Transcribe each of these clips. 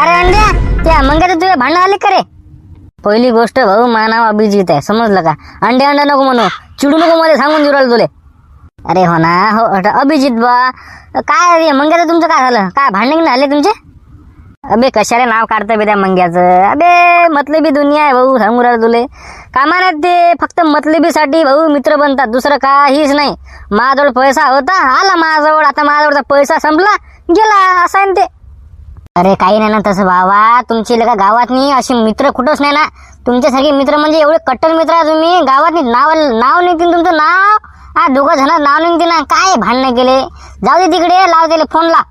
अरे अंड्या त्या मंग्याचं तुझ्या भांडण आले का रे? पहिली गोष्ट भाऊ मानाव अभिजित आहे समजलं का? अंडे अंडे नको म्हणू चिडू नको मध्ये सांगून देऊ राहिलो तुले. अरे हो ना हो अभिजित बा काय रे मंग्याचं तुमचं काय झालं? काय भांडण झाले तुमचे? अबे कशाला नाव काढतं बे त्या मंग्याचं? अबे मतलबी दुनिया आहे भाऊ सांगू राहिलं तुले. कामाला ते फक्त मतलबीसाठी भाऊ मित्र बनतात दुसरं काहीच नाही. माझ्याजवळ पैसा होता आला माझ्याजवळ आता माझ्याजवळचा पैसा संपला गेला असं आहे ना ते. अरे काही नाही ना तसं बाबा तुमची लगा गावात नाही असे मित्र कुठंच नाही ना. तुमच्यासारखे मित्र म्हणजे एवढे कट्टर मित्र आहे तुम्ही. गावात नाही नाव नाव निघतील तुमचं नाव. हा दोघं जण नाव निघते ना काय भांडणं केले? जाऊ दे तिकडे लाव दिले फोन ला.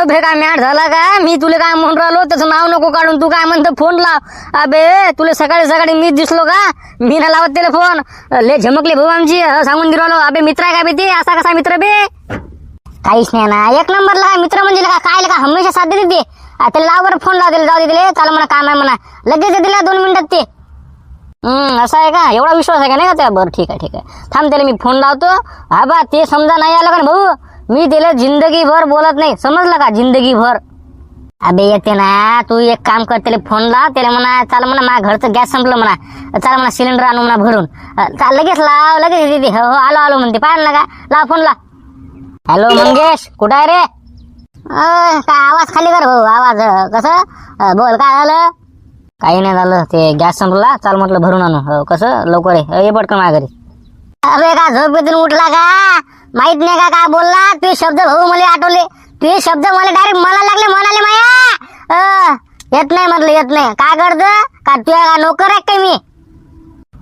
अबे काय मॅट झाला का? मी तुला काय म्हणून राहिलो? त्याचं नाव नको काढून तू काय म्हणतो? फोन लाव. अबे तुला सकाळी सकाळी मी दिसलो का? मी ना लावत त्याला फोन ले झमकले भाऊ आमची. सांगून दिलो. अबे मित्र आहे का बे ते? असा कसा मित्र बे? काहीच नाही ना. एक नंबरला मित्र म्हणजे का काय का हमेशा साथ देते ते. त्याला लाव फोन लाव जाऊ दिले चाल म्हणा काम आहे म्हणा. लगेच येते ना दोन मिनिटात ते. हम्म असं आहे का? एवढा विश्वास आहे का नाही का त्या बरं ठीक आहे ठीक आहे. थांब त्याला मी फोन लावतो. हा बा ते समजा नाही आलं का भाऊ? मी त्याला जिंदगीभर बोलत नाही. समजलं का? जिंदगीभर. अबे येते ना. तू एक काम कर त्याला फोन लाव. त्याला म्हणा चाल म्हणा माझ्या घरचं गॅस संपलं म्हणा. चाल म्हणा सिलेंडर आणू म्हणा भरून. लगेच लाव लगेच येते हो हो आलो आलो म्हणते. पाहिलं ना का लाव फोन लाव. हॅलो मंगेश कुठं आहे रे? काय आवाज खाली कर भाऊ आवाज अ, कसं? अ, बोल काय झालं? काही नाही झालं ते गॅस संपला चाल म्हटलं भरून आणू. हो कसं? लवकर ये. अ, ये पटकन माझ्या घरी. अबे का झोपेतून उठला का? माहीत नाही का काय बोलला? ते शब्द भाऊ मला आठवले. ते शब्द मला डायरेक्ट मला लागले म्हणाले माया. अ, येत नाही म्हटलं येत नाही. काय करत? का तुझ्या नोकर आहे काय मी?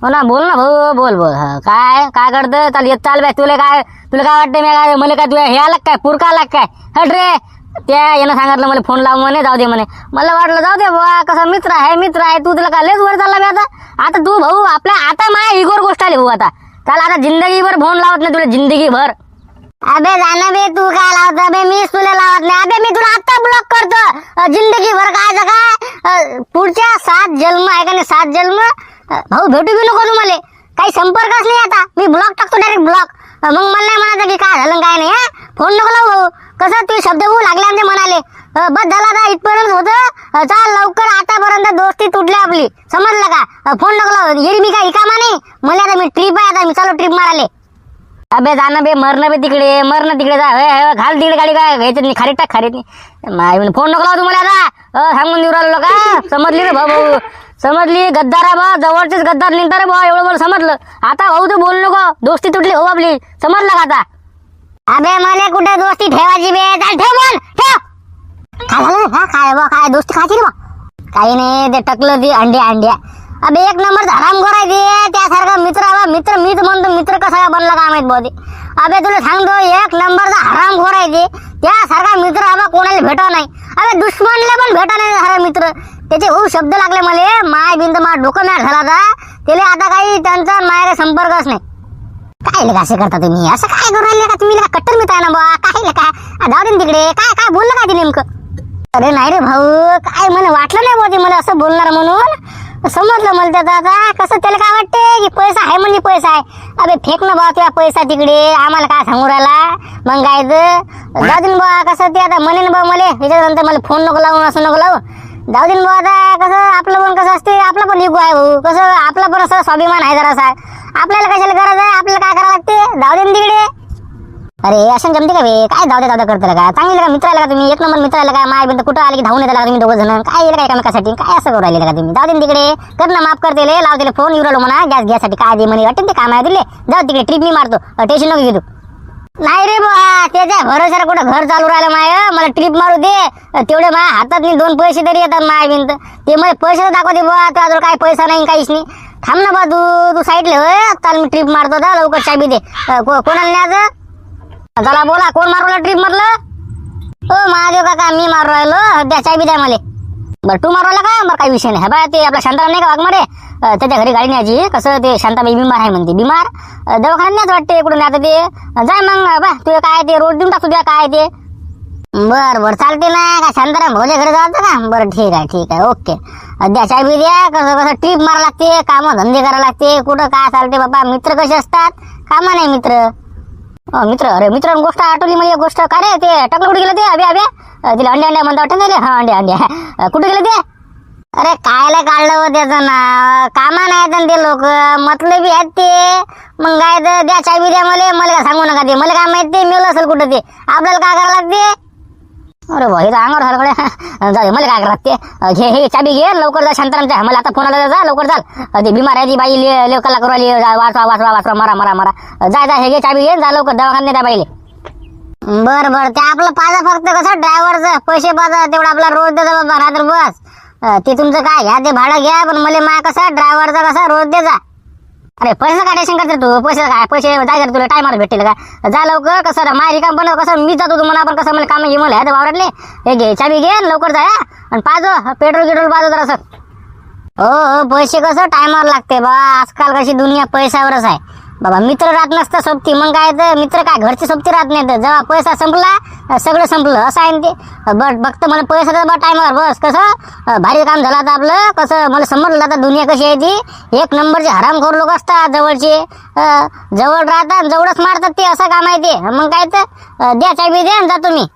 हो ना बोल ना भाऊ बोल बोल. हा, काय काय करतं चाल येत चाल बाय तुला काय तुला काय वाटतं मी काय मला काय तुला हे आलं काय? पुरका आला काय? हट रे. त्या यानं सांगितलं मला फोन लाव म्हणे जाऊ दे म्हणे. मला वाटलं जाऊ दे बुवा कसा मित्र आहे मित्र आहे तू तुला काय लेच वर चालला मी आता. आता तू भाऊ आपल्या आता माझ्या इगोर गोष्ट आली भाऊ आता. चाल आता जिंदगीभर फोन लावत नाही तुला जिंदगीभर. अबे जाना बे तू काय लावत बे मी तुला लावत नाही. अबे मी तुला आता ब्लॉक करतो. जिंदगीभर काय काय अ, पुढच्या सात जन्म आहे का नाही सात जन्म? भाऊ भेटू बी नको तुम्हाला? काही संपर्कच नाही आता. मी ब्लॉक टाकतो डायरेक्ट ब्लॉक मग मला नाही म्हणायचं की काय झालं काय नाही हा? फोन नको लावू भाऊ. कसं तुम्ही शब्द होऊ लागले आमचे म्हणाले बस झाला आता इथपर्यंत होतं. चाल लवकर आतापर्यंत दोस्ती तुटली आपली. समजलं का? फोन नको लावू. येरी मी काय इकामा नाही. मला आता मी ट्रिप आहे आता. मी चालू ट्रिप माराले अबे जाणं बे मरणं बे तिकडे. मरणं तिकडे जा. घाल तिकडे गाडी काय? घ्यायचं नाही. खाली टाक खाली नाही. फोन नको लावू तुम्हाला आता. सांगून देऊ राहिलो का? समजली रे भाऊ भाऊ. समजली? गद्दार बा. जवळचेच गद्दार निघता रे बा. एवढं मला समजलं. आता भाऊ तू बोल नको. दोस्ती तुटली हो आपली. समजलं का आता? अबे मला कुठे दोस्ती ठेवायची बे? चाल ठेव बोल. ठेव. काय झालं? हा काय बा? काय दोस्ती खायची रे बा. काही नाही ते टकलं ती अंड्या अंड्या अबे एक नंबर हराम करायचे त्यासारखा मित्र बा. मित्र मीच म्हणतो. मित्र कसा बनला काय माहीत बहुते अबे तुला सांगतो एक नंबरचा हराम ते. त्यासारखा मित्र आबा कोणाला भेटा नाही. अबे दुश्मनला पण भेटा नाही सारा मित्र. त्याचे खूप शब्द लागले मला माय बिंद मा डोकं मॅट झाला आता. त्याला आता काही त्यांचा मायाला काही संपर्कच नाही. काय लगा असे करता तुम्ही? असं काय करू राहिले का तुम्ही? कट्टर मित्र आहे ना बा काय काय जाऊ दे तिकडे. काय काय बोललं का ते नेमकं? अरे नाही रे भाऊ. काय मला वाटलं नाही भाऊ ते मला असं बोलणार म्हणून. समजलं मला त्याचं आता कसं त्याला काय वाटते की पैसा आहे म्हणजे पैसा आहे. अबे फेक ना बा तुझा पैसा तिकडे. आम्हाला काय सांगू राहिला? मग काय तर जाऊ दे ना बा कसं ते आता म्हणे ना बा मला. त्याच्यानंतर मला फोन नको लावून असं नको लावू. जाऊ दे ना बा आता कसं आपलं पण कसं असते आपला पण इगो आहे भाऊ. कसं आपला पण असं स्वाभिमान आहे जरासा. आपल्याला कशाला गरज आहे? आपल्याला काय करावं लागते? जाऊ दे ना तिकडे. अरे असं जमते का बे? काय जाऊ दे जाऊ दे का चांगली का मित्राला का तुम्ही? एक नंबर मित्र आला का? माय बिंद कुठं आले की धावून येताला तुम्ही दोघं जण? काय येईल का एकामेकासाठी काय असं करू राहिले का तुम्ही? जाऊ दे तिकडे. कर ना माफ करते लाव दिले फोन येऊ राहिलो म्हणा. गॅस घ्यासाठी काय दे म्हणे? वाटेल ते काम आहे दिले. जाऊ तिकडे ट्रिप मी मारतो. टेन्शन नको घेतो नाही रे बा त्याच्या भरोशाला कुठं? घर चालू राहिलं माय. मला ट्रिप मारू दे. तेवढे माझ्या हातात दोन पैसे तरी येतात माय बिंत ते मला पैसे तर दाखवते बा तुझ्याजवळ काय पैसा नाही काहीच नाही. थांब ना बा तू तू साईडले होय चाल मी ट्रिप मारतो लवकर चाबी दे. कोणाला न्यायचं? चला बोला कोण मारवला ट्रिप मधलं? हो महादेव काका मी मारू राहिलो. द्या चाबी द्या मला. बरं तू मारवला का? बरं काही विषय नाही. बा ते आपला शांताराम नाही का वाघमारे? त्याच्या घरी गाडी न्यायची. कसं ते शांताबाई बिमार आहे म्हणते. बिमार? दवाखान्यात न्यायचं वाटते कुठून आता ते. जा जाय मग बा तुझं काय ते? रोड देऊन टाकू तुझ्या काय ते. बर बर चालते ना. का शांताराम भाऊच्या घरी जायचं का? बरं ठीक आहे ठीक आहे. ओके. द्या चाय बी द्या. कसं कसं ट्रिप मारा लागते. कामं धंदे करायला लागते. कुठं काय चालते बाबा? मित्र कसे असतात? कामा नाही मित्र. मित्र अरे मित्र गोष्ट आठवली मला एक गोष्ट काय रे ते? टकलं कुठे गेलं ते? अभे अभे तिला अंडे अंडे म्हणता वाटतं नाही हा अंडे अंडे कुठे गेलं ते? अरे कायला काढलं हो त्याचं ना कामा नाही ते लोक. मतलबी आहेत ते. मग काय तर द्या चावी द्या मला. मला काय सांगू नका ते. मला काय माहीत ते मिळलं असेल कुठं ते. आपल्याला काय करावं लागते? अरे भाई अंगावर झालं जाऊ मला काय करावं ते? घे हे चाबी घे लवकर जा शांतारामच्या मला आता फोन आला जा लवकर जा ते बिमार आहे ती बाई लेवकाला करू आली जा, वाचवा वाचवा वाचवा मारा मारा मारा. जा जा हे घे चाबी घे जा लवकर दवाखान्यात त्या बाईले. बर बर. ते आपलं पाजा फक्त कसं ड्रायव्हरचं पैसे पाजा तेवढं आपला रोज देजा बाबा रात्र बस. ते तुमचं काय घ्या ते भाडं घ्या पण मला मा कसं ड्रायव्हरचं कसा रोज देजा अरे पैसे काय टेन्शन करते तू? पैसे काय? पैसे जाय तुला टायमार भेटेल का? जा लवकर कसं रे, माझी काम पण कसं मी जातो तुम्हाला आपण कसं मला काम घे मला ह्या वावरातले. हे घे चाबी घे लवकर जा आणि पाजो पेट्रोल गिट्रोल पाजो जरा हो हो पैसे कसं टायमावर लागते बा. आजकाल कशी दुनिया पैशावरच आहे. बाबा मित्र राहत नसता सोबती. मग काय तर मित्र काय घरची सोबती राहत नाही तर. जेव्हा पैसा संपला सगळं संपलं. असं आहे ना ते. बट फक्त मला पैसा तर बा टायमावर बस कसं? भारी काम झालं आता आपलं. कसं मला समजलं आता दुनिया कशी आहे ती. एक नंबरचे हरामखोर लोक असतात जवळचे. जवळ राहतात जवळच मारतात ते. असं काम आहे ते. मग काय तर द्या द्या चाबी द्या आणि जातो मी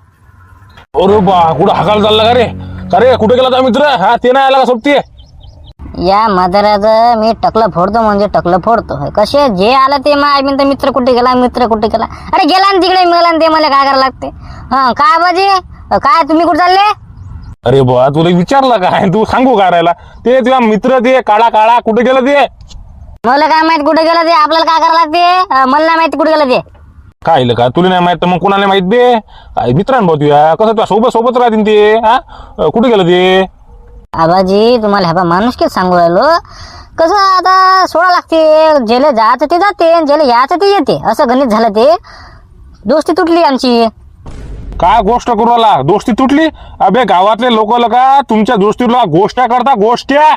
अरे बा कुठं हाकाल चालला का रे? का रे कुठे गेला मित्र? हा ते नाही आला का सोबती? या म्हाताऱ्याचं मी टकलं फोडतो म्हणजे टकलं फोडतो. कसे जे आलं ते मग तर मित्र कुठे गेला? मित्र कुठे गेला? अरे गेला ना तिकडे मिळाला ते मला काय करायला लागते? हा काय बाजी काय तुम्ही कुठे चालले? अरे बा तुला विचारलं काय तू सांगू काय राहिला ते तुझा मित्र ते काळा काळा कुठे गेलं ते? मला काय माहीत कुठे गेलं ते? आपल्याला काय करायला लागते? अं, मला नाही माहिती कुठे गेलं ते. काय का? तुला नाही माहीत तर मग कोणाला माहीत बे? काय मित्रांनो तुया कसं तुझ्या सोबत सोबत राहतील ते हा? अं, कुठे गेलं ते? आबाजी तुम्हाला ह्या माणूसकीच सांगू राहिलो. कसं आता सोडा लागते जेले जायचं ते जाते जेले यायचं ते येते. असं गणित झालं ते. दोस्ती तुटली आमची. काय गोष्ट करू आला दोस्ती तुटली? अबे गावातले लोक का तुमच्या दोस्तीला गोष्ट्या करता गोष्ट्या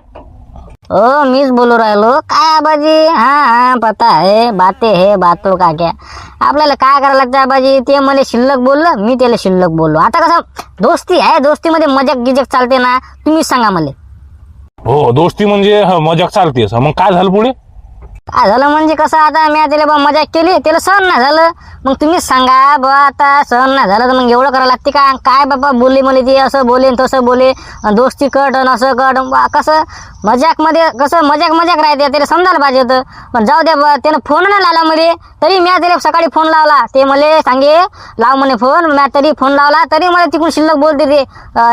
ओ मीच बोलू राहिलो. काय आबाजी? हा हा पता हे बाते हे बातो का क्या आपल्याला काय करायला लागतं आबाजी? ते मला शिल्लक बोललं मी त्याला शिल्लक बोललो. आता कसं दोस्ती आहे दोस्तीमध्ये मजाक गिजक चालते ना तुम्हीच सांगा मला. हो दोस्ती म्हणजे हं, मजाक चालतेस मग काय झालं पुढे? काय झालं म्हणजे कसं आता मी त्याला बा मजाक केली त्याला सहन नाही झालं. मग तुम्हीच सांगा बा आता सहन नाही झालं तर मग एवढं करायला लागते का? काय बाबा बोलले मला ते असं बोले तसं बोले. दोस्ती कट अन असं कट. बा कसं मजाकमध्ये कसं मजाक मजाक राहते त्याला समजायला पाहिजे होतं. पण जाऊ द्या बा त्यानं फोन नाही लावला मध्ये तरी मी त्याला सकाळी फोन लावला. ते मला सांगे लाव म्हणे फोन. मी तरी फोन लावला तरी मला तिकडून शिल्लक बोलते ते.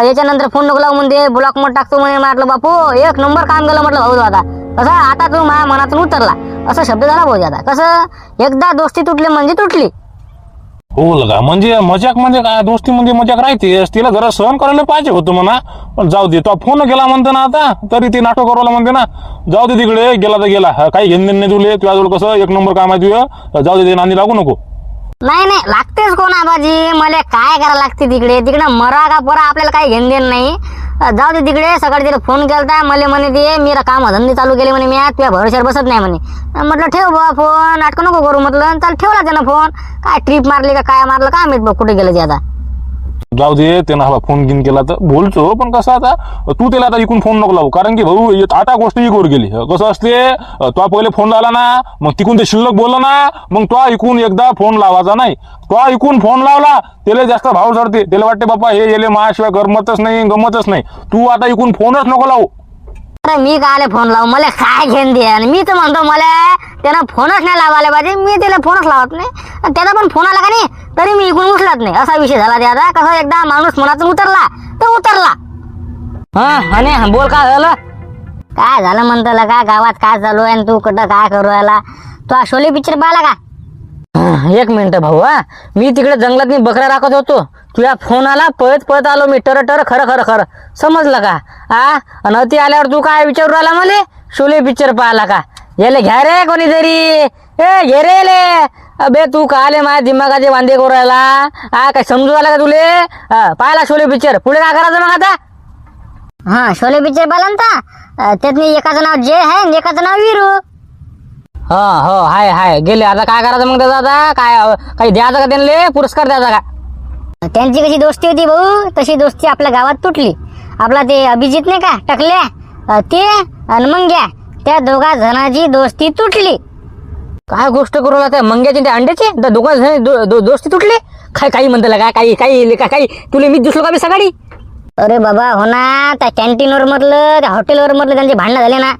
याच्यानंतर फोन नको लावू म्हणते ब्लॉकमध्ये टाकतो म्हणे. म्हटलं बापू एक नंबर काम केलं. म्हटलं भाऊ आता. कसं आता तू माझ्या मनातून उतरला. असं शब्द झाला भाऊजी आता. कसं? एकदा दोस्ती तुटली म्हणजे तुटली. हो लगा. म्हणजे मजाक म्हणजे काय? दोस्ती म्हणजे मजाक राहते तिला जरा सहन करायला पाहिजे होतं म्हणा. पण जाऊ दे तो फोन केला म्हणते ना आता. तरी ते नाटक करायला म्हणते ना. जाऊ दे तिकडे गेला तर गेला. काही घेणं नाही तुले. तुझ्याजवळ कसं? एक नंबर काम आहे तुझं. जाऊ दे ते नांदी लागू नको. नाही नाही लागतेच कोण आबाजी. मला काय करायला लागते तिकडे? तिकडे मरा का परा आपल्याला काही घेण देण नाही. जाऊ दे तिकडे. सकाळी तिला फोन केलता. मला म्हणे ते मी काम धंदे चालू केले म्हणे मी आज. तुझ्या भरोश्यावर बसत नाही म्हणे. म्हटलं ठेव बा फोन नाटकं नको करू. म्हटलं चाल ठेवला त्यानं फोन काय ट्रिप मारली का काय मारलं? काय माहीत बा कुठे गेलं ते आता. जाऊ दे त्यानं हवा फोन गिन केला तर बोलतो पण कसं आता तू त्याला आता इकून फोन नको लावू. कारण की भाऊ आता गोष्ट इकोर गेली. कसं असते तो पहिले फोन लावला ना मग तिकून ते शिल्लक बोलला ना मग तो ऐकून एकदा फोन लावायचा नाही. तो ऐकून फोन लावला त्याला जास्त भाव चढते. त्याला वाटते बाप्पा हे गेले माझ्याशिवाय गमतच नाही गमतच नाही. तू आता इकून फोनच नको लावू. अरे मी काले फोन लावू? मला काय घेऊन दे? आणि मी तर म्हणतो मला त्यानं फोनच नाही लावायला पाहिजे. मी त्याला फोनच लावत नाही. आणि त्याचा पण फोन आला का नाही? तरी मी इकडून उचलत नाही. असा विषय झाला ते आता. कसं एकदा माणूस मनातून उतरला तर उतरला. हा आणि बोल काय झालं? काय झालं म्हणतो का? गावात काय चालू आहे आणि तू कुठं काय करू राहिला? तू हा शोले पिक्चर पाहिला का? एक मिनिट भाऊ हा. मी तिकडे जंगलात मी बकरा राखत होतो. तुझ्या फोन आला पळत पळत आलो मी टर टर खरं खरं खरं. समजलं का? आ? आणि अति आल्यावर तू काय विचारू राहिला मला? शोले पिक्चर पाहिला का? याले घ्या रे कोणीतरी. ए घे रे ले अबे तू का आले माझ्या दिमागाचे वांदे करू राहिला. आ काय समजू आला का तुले? हा, पाहिला शोले पिक्चर पुढे काय करायचं मग आता? हा शोले पिक्चर पाहिला ना त्यात एकाचं नाव जय आहे आणि एकाचं नाव वीरू. हा हो हाय हाय. गेले. आता काय करायचं मग त्याचा आता? काय अं, काही द्यायचं का त्यांना पुरस्कार द्यायचा का? त्यांची कशी दोस्ती होती भाऊ? तशी दोस्ती आपल्या गावात तुटली. आपला ते अभिजित नाही का टकल्या? अं, ते आणि मंग्या. त्या दोघा जणांची दोस्ती तुटली. काय गोष्ट करू राहिला मंग्याची त्या अंड्याची? त्या दो, दो, दोस्ती तुटले? काय काही म्हणता का काही काही का काही. तुला मी दिसलो का मी सकाळी? अरे बाबा हो ना त्या कॅन्टीनवर म्हटलं त्या हॉटेलवर म्हटलं त्यांचे भांडणं झाले ना.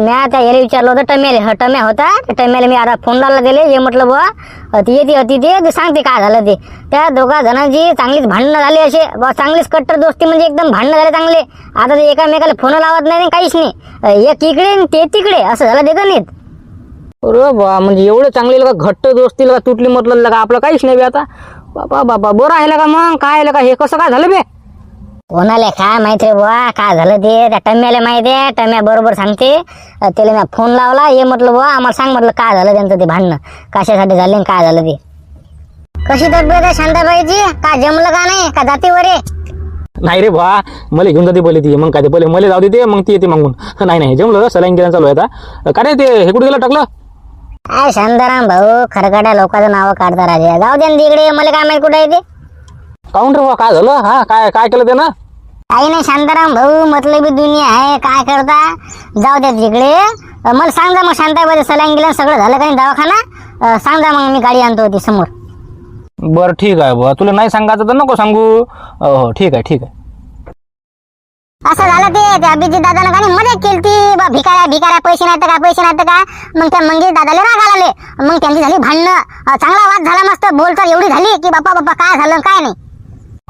म्या त्या याला विचारलं होतं टम्याले. ह टम्या होता. टम्याला मी आता फोन लावला दिले ये म्हटलं बुवा ती येते अति ते सांगते काय झालं ते. त्या दोघा जणांची चांगलीच भांडणं झाली असे बा चांगलीच कट्टर दोस्ती म्हणजे एकदम भांडणं झाले चांगले. आता ते एकामेकाला फोन लावत नाही काहीच नाही. एक इकडे ते तिकडे. असं झालं ते गणित. अरे बा म्हणजे एवढं चांगले का? घट्ट दोस्ती का तुटली म्हटलं का? आपलं काहीच नाही बे आता. बाबा बाबा बरं आहे का मग? काय आहे का? हे कसं काय झालं बे? कोणाला काय माहिती रे बुवा? काय झालं ते? त्या टम्याला माहिती आहे. टम्या बरोबर सांगते. अं, त्याला मी फोन लावला. ये म्हटलं बुवा आम्हाला सांग म्हटलं काय झालं त्यांचं ते भांडणं. कशासाठी झाले आणि काय झालं ते? कशी तब्येत आहे शांताबाईची? काय जमलं का नाही? का जातीवर आहे नाही रे बा मला घेऊन जाते पहिले ती. मग काय ते पहिले मला जाऊ देते मग ती येते मागून. नाही नाही जमलं. सलाईन गिरायन चालू आहे आता. काय रे ते हे कुठे गेलं टाकलं? काय शांताराम भाऊ खरकट्या लोकांचं नावं काढता राजा. जाऊ दे ना तिकडे मला काय माहिती कुठे आहे ते. काऊन रे काय झालं? हा काय काय केलं ते ना काही नाही शांताराम भाऊ मतलबी दुनिया आहे काय करता? जाऊ द्या तिकडे. अं, मला सांग जा मग शांताबाई सलाईन गेलं सगळं झालं का नाही दवाखाना? अं, सांग जा मग मी गाडी आणतो ती समोर. बरं ठीक आहे बा तुला नाही सांगायचं तर नको सांगू. हो ठीक आहे ठीक आहे. असं झालं ते त्या अभिजित दादाला का मध्ये मदत केली ती बा भिकाऱ्या भिकाऱ्या पैसे नाहीत का पैसे नाहीत का? मग त्या मंगेश दादाला राग आला मग त्यांची झाली भांडणं. चांगला वाद झाला मस्त. बोलचाल एवढी झाली की बाप्पा बाप्पा काय झालं काय नाही.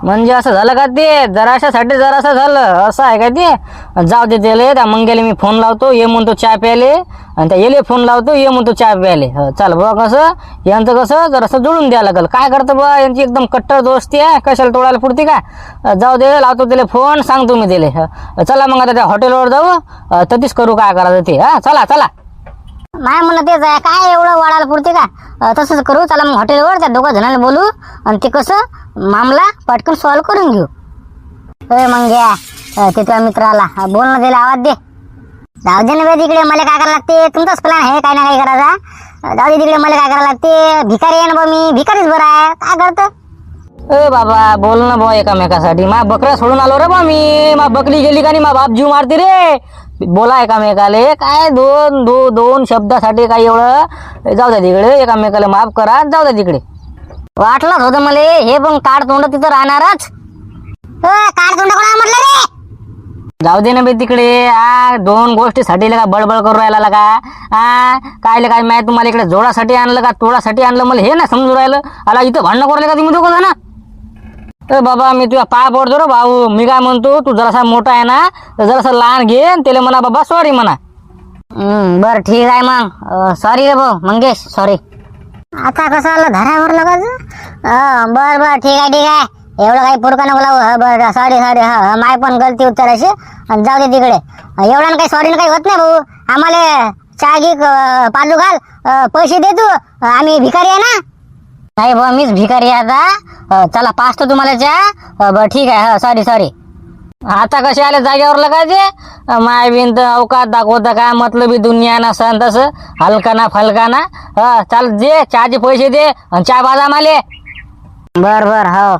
म्हणजे असं झालं का ते? जराशासाठी जरासं झालं. असं आहे का ते? जाऊ दे त्याले त्या मंग्याला मी फोन लावतो ये म्हणतो चहा प्यायले. आणि त्या येले फोन लावतो ये म्हणतो चहा प्यायले. हो, चाल बा कसं? यांचं कसं? जरासं जुळून द्यायला लागेल. काय करतं बा यांची एकदम कट्टर दोस्ती आहे. कशाला तोडायला पुरते का? जाऊ दे लावतो त्याला फोन सांगतो मी त्याले. हो, चला मग आता त्या हॉटेलवर जाऊ. तधीच करू काय करायचं ते? हा चला चला. माय म्हणणं तेच आहे. काय एवढं वाढायला पुरते का? तसंच करू. चला मग हॉटेलवर त्या दोघा जणांना बोलू. आणि ते कसं? मामला पटकन सॉल्व करून घेऊ. होय मग घ्या तिथल्या ते तुझ्या मित्राला. बोल ना त्याला आवाज दे. जाऊ दे ना तिकडे मला काय करायला लागते? तुमचाच प्लॅन आहे काय ना काय करायचा. जाऊ दे तिकडे मला काय करायला लागते? भिकारी आहे ना बा मी भिकारीच बरं आहे. काय करतो? ए बाबा बोल ना बा एकामेकासाठी. मा बकऱ्या सोडून आलो रे बा मी. मा बकरी गेली का नाही मा बाप जीव मारते रे. बोला एकामेकाले काय दोन दो दोन शब्दासाठी काय एवढं? जाऊ द्या तिकडे एकामेकाला माफ करा जाऊ द्या तिकडे. वाटलंच होतं मला हे पण काढ तोंड तिथं राहणारच. काढ तोंड कोणा म्हटलं रे? जाऊ दे ना बे तिकडे आ दोन गोष्टीसाठी का बडबड करू राहिला का आ काय काय माहिती तुम्हाला इकडे जोडासाठी आणलं का तोडासाठी आणलं मला हे ना समजून राहिलं. आला इथं भांडणं करू का तुम्ही दोघं ना ए बाबा मी तुझ्या पाय पडतो रे भाऊ. मी काय म्हणतो तू जरासा मोठा आहे ना तर जरासा लहान घे त्याला म्हणा बाबा सॉरी म्हणा. बरं ठीक आहे मग. सॉरी रे भाऊ मंगेश सॉरी आता कसं आलं? धरावर लगायचं? बर बर ठीक आहे ठीक आहे. एवढं काही पुडका नको लावू. बर सॉरी सॉरी हा माय पण गलती उत्तराशी आणि जाऊ दे तिकडे. एवढं काही सॉरी काही होत नाही भाऊ. आम्हाला चहा घे पाजू घाल. पैसे दे तू. आम्ही भिकारी आहे ना? नाही भाऊ मीच भिकारी आहे आता. चला पाचतो तुम्हाला चहा. अं, बरं ठीक आहे. सॉरी सॉरी आता कसे आले जागेवर लगायचे? माय बिन तर अवकात दाखवता काय मतलबी दुनिया ना सण तसं? हलका ना फलका ना हा चाल दे चहाचे पैसे दे आणि चहा बाजा माले. बर बर हो.